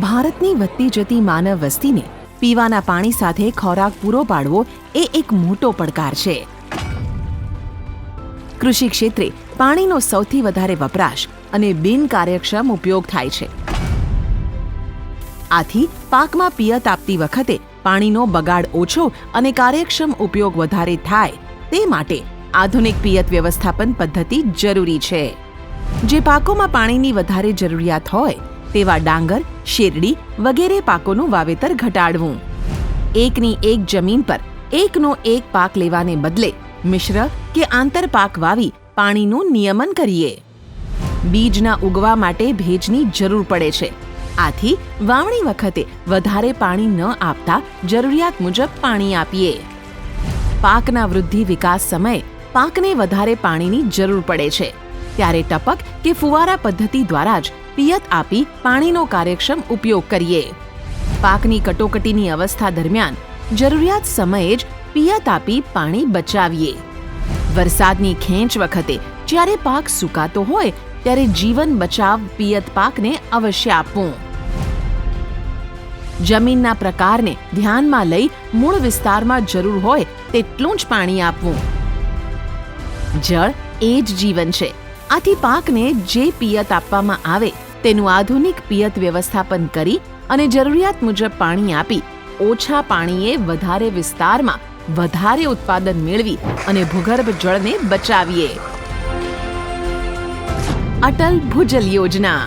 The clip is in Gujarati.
ભારતની વધતી જતી માનવ વસ્તીને પીવાના પાણી સાથે ખોરાક પૂરો પાડવો એ એક મોટો પડકાર છે. કૃષિ ક્ષેત્રે પાણીનો સૌથી વધારે વપરાશ અને બિનકાર્યક્ષમ ઉપયોગ થાય છે. આથી પાકમાં પિયત આપતી વખતે પાણીનો બગાડ ઓછો અને કાર્યક્ષમ ઉપયોગ વધારે થાય તે માટે આધુનિક પિયત વ્યવસ્થાપન પદ્ધતિ જરૂરી છે. જે પાકોમાં પાણીની વધારે જરૂરિયાત હોય તેવા ડાંગર, શેરડી વગેરે પાકોનું વાવેતર ઘટાડવું. એકની એક જમીન પર એકનો એક પાક લેવાને બદલે મિશ્ર કે આંતર પાક વાવી પાણીનું નિયમન કરીએ. બીજના ઉગવા માટે ભેજની જરૂર પડે છે. આથી વાવણી વખતે વધારે પાણી ન આપતા જરૂરિયાત મુજબ પાણી આપીએ. પાકના વૃદ્ધિ વિકાસ સમયે પાકને વધારે પાણીની જરૂર પડે છે. ત્યારે ટપક કે ફુવારા પદ્ધતિ દ્વારા જ પિયત આપી પાણીનો કાર્યક્ષમ ઉપયોગ કરીએ. પાકની કટોકટીની અવસ્થા દરમિયાન જરૂરિયાત સમયે જ પિયત આપી પાણી બચાવીએ. વરસાદની ખેંચ વખતે જ્યારે પાક સુકાતો હોય, ત્યારે જીવન બચાવ પિયત પાકને અવશ્ય આપવું. જમીનના પ્રકારને ધ્યાનમાં લઈ મૂળ વિસ્તારમાં જરૂર હોય તેટલું જ પાણી આપવું. જળ એ જ જીવન છે. આથી પાકને જે પિયત આપવામાં આવે, તેનું આધુનિક પિયત વ્યવસ્થાપન કરી અને જરૂરિયાત મુજબ પાણી આપી, ઓછા પાણીએ વધારે વિસ્તારમાં વધારે ઉત્પાદન મેળવી અને ભૂગર્ભ જળને બચાવીએ. અટલ ભૂજલ યોજના